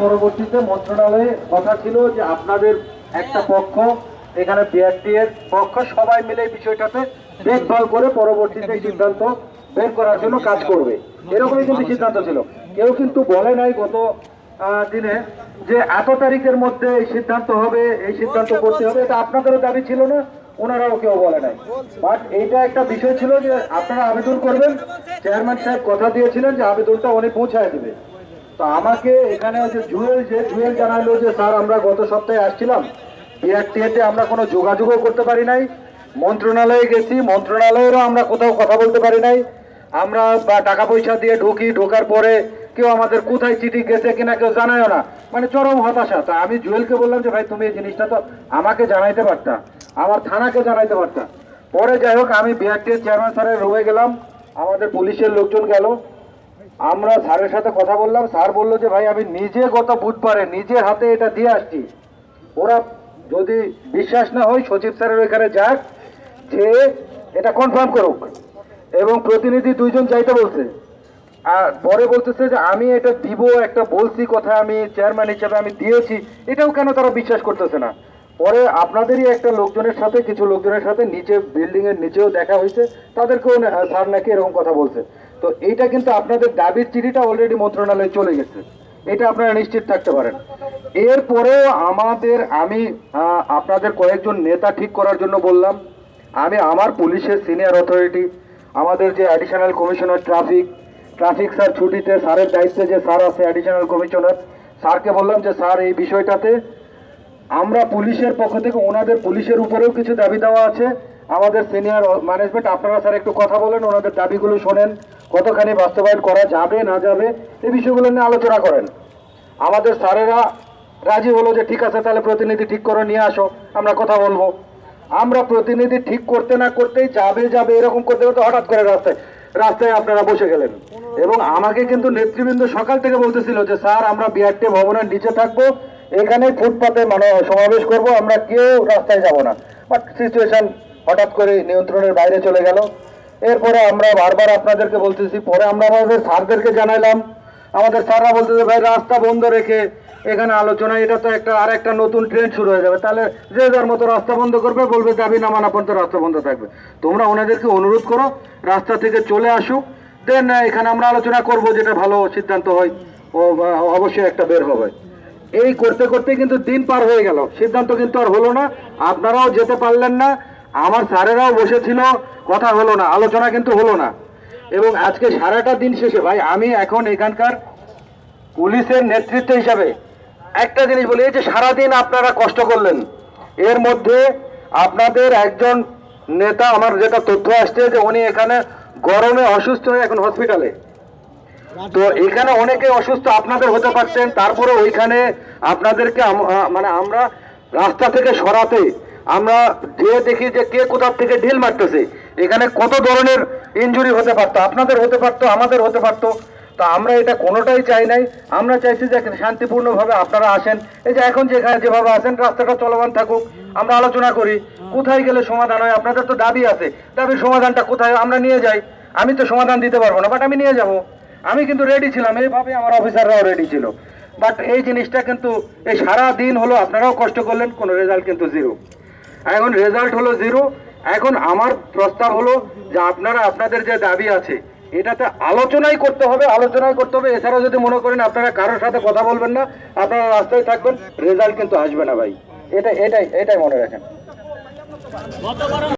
পরবর্তীতে মন্ত্রণালয়ে কথা ছিল যে আপনাদের একটা পক্ষ, এখানে বিআরটি এর পক্ষ, সবাই মিলে এই বিষয়টাতে দেখভাল করে পরবর্তীতে সিদ্ধান্ত বের করার জন্য কাজ করবে। এরকমই কিন্তু সিদ্ধান্ত ছিল। কেউ কিন্তু বলে নাই গত দিনে যে এত তারিখের মধ্যে এই সিদ্ধান্ত হবে, এই সিদ্ধান্ত করতে হবে, এটা আপনাদেরও দাবি ছিল না, ওনারাও কেউ বলে নাই। বাট এইটা একটা বিষয় ছিল যে আপনারা আবেদন করবেন। চেয়ারম্যান সাহেব কথা দিয়েছিলেন যে আবেদনটা উনি পৌঁছায় দেবে। তো আমাকে এখানে যে জুয়েল যে, জুয়েল জানালো যে, স্যার, আমরা গত সপ্তাহে আসছিলাম। বিআরটিএতে আমরা কোনো যোগাযোগও করতে পারি নাই। মন্ত্রণালয়ে গেছি, মন্ত্রণালয়েরও আমরা কোথাও কথা বলতে পারি নাই। আমরা বা টাকা পয়সা দিয়ে ঢুকি, ঢোকার পরে কেউ আমাদের কোথায় চিঠি গেছে কিনা কেউ জানায়ও না। মানে চরম হতাশা। তা আমি জুয়েলকে বললাম যে, ভাই, তুমি এই জিনিসটা তো আমাকে জানাইতে পারতা। আমার থানাকে জানাইতে পারতা। পরে যাই হোক, আমি বিআরটিএর চেয়ারম্যান স্যারের রুমে গেলাম। আমাদের পুলিশের লোকজন গেল। আমরা স্যারের সাথে কথা বললাম, স্যার বলল যে, ভাই, আমি নিজে গত বুধবারে নিজের হাতে এটা দিয়ে আসছি। ওরা যদি বিশ্বাস না হয়, সচিব স্যারের ওইখানে যাক, যে এটা কনফার্ম করুক। এবং প্রতিনিধি দুইজন যাইতে বলছে। আর পরে বলতেছে যে, আমি এটা দিব, একটা বলছি, কথা আমি চেয়ারম্যান হিসেবে আমি দিয়েছি। এটাও কেন তারা বিশ্বাস করতেছে না? পরে আপনাদেরই একটা লোকজনের সাথে, কিছু লোকজনের সাথে, নিচে বিল্ডিং এর নিচেও দেখা হয়েছে। তাদেরকেও স্যার নাকি এরকম কথা বলছে। তো এইটা কিন্তু আপনাদের দাবির চিঠিটা অলরেডি মন্ত্রণালয়ে চলে গেছে। এটা আপনারা নিশ্চিত থাকতে পারেন। এরপরেও আমাদের, আমি আপনাদের কয়েকজন নেতা ঠিক করার জন্য বললাম। আমি আমার পুলিশের সিনিয়র অথরিটি আমাদের যে additional commissioner traffic traffic sir ছুটিতে স্যারের দায়িত্বে যে স্যার আছে অ্যাডিশনাল কমিশনার স্যারকে বললাম যে স্যার, এই বিষয়টাতে আমরা পুলিশের পক্ষ থেকে ওনাদের পুলিশের উপরেও কিছু দাবি দেওয়া আছে। আমাদের সিনিয়র ম্যানেজমেন্ট আপনারা স্যার একটু কথা বলেন, ওনাদের দাবিগুলো শোনেন। কতখানি বাস্তবায়ন করা যাবে, না যাবে, এই বিষয়গুলো নিয়ে আলোচনা করেন। আমাদের স্যারেরা রাজি হলো যে, ঠিক আছে, তাহলে প্রতিনিধি ঠিক করে নিয়ে আসো, আমরা কথা বলব। আমরা প্রতিনিধি ঠিক করতে না করতেই যাবে যাবে, এরকম করতে করতে হঠাৎ করে রাস্তায় রাস্তায় আপনারা বসে গেলেন। এবং আমাকে কিন্তু নেতৃবৃন্দ সকাল থেকে বলতেছিল যে, স্যার, আমরা বিআরটি ভবনের নিচে থাকব এখানে ফুটপাতে মানে সমাবেশ করব, আমরা কেউ রাস্তায় যাব না। বাট সিচুয়েশন হঠাৎ করে নিয়ন্ত্রণের বাইরে চলে গেল। এরপরে আমরা বারবার আপনাদেরকে বলতেছি, পরে আমরা আমাদের স্যারদেরকে জানাইলাম। আমাদের স্যাররা বলতেছে, ভাই, রাস্তা বন্ধ রেখে এখানে আলোচনা, এটা তো একটা আর একটা নতুন ট্রেন্ড শুরু হয়ে যাবে। তাহলে যে যার মতো রাস্তা বন্ধ করবে, বলবে দাবি না মানা পর্যন্ত রাস্তা বন্ধ থাকবে। তোমরা ওনাদেরকে অনুরোধ করো, রাস্তা থেকে চলে আসুক। দেন এখানে আমরা আলোচনা করব, যেটা ভালো সিদ্ধান্ত হয়, ও অবশ্যই একটা বের হবে। এই করতে করতে কিন্তু দিন পার হয়ে গেল। সিদ্ধান্ত কিন্তু আর হলো না। আপনারাও যেতে পারলেন না। আমার স্যারেরাও বসেছিল, কথা হলো না, আলোচনা কিন্তু হলো না। এবং আজকে সারাটা দিন শেষে, ভাই, আমি এখন এখানকার পুলিশের নেতৃত্ব হিসাবে একটা জিনিস বলি, এই যে সারাদিন আপনারা কষ্ট করলেন, এর মধ্যে আপনাদের একজন নেতা, আমার যেটা তথ্য আসছে যে উনি এখানে গরমে অসুস্থ হয়ে এখন হসপিটালে তো এখানে অনেকে অসুস্থ, আপনাদের হতে পারছেন তারপরে ওইখানে আপনাদেরকে মানে আমরা রাস্তা থেকে সরাতে আমরা যে দেখি যে কে কোথার থেকে ঢিল মারতেছে। এখানে কত ধরনের ইনজুরি হতে পারতো, আপনাদের হতে পারতো, আমাদের হতে পারতো। তা আমরা এটা কোনোটাই চাই নাই। আমরা চাইছি যে শান্তিপূর্ণভাবে আপনারা আসেন। এই যে এখন যেখানে যেভাবে আসেন রাস্তাটা চলমান থাকুক, আমরা আলোচনা করি। কোথায় গেলে সমাধান হয়? আপনাদের তো দাবি আছে। দাবির সমাধানটা কোথায়? আমরা নিয়ে যাই। আমি তো সমাধান দিতে পারব না বাট আমি নিয়ে যাব। আমি কিন্তু রেডি ছিলাম এইভাবে আমার অফিসাররাও রেডি ছিল। বাট এই জিনিসটা কিন্তু এই সারা দিন হলো আপনারাও কষ্ট করলেন, কোনো রেজাল্ট কিন্তু জিরো এখন রেজাল্ট হলো জিরো এখন আমার প্রস্তাব হলো যে আপনারা, আপনাদের যে দাবি আছে, এটাতে আলোচনাই করতে হবে, আলোচনাই করতে হবে। এছাড়া যদি মনে করেন আপনারা কারোর সাথে কথা বলবেন না, আপনারা রাস্তায় থাকবেন রেজাল্ট কিন্তু আসবে না ভাই। এটা, এটাই এটাই মনে রাখেন।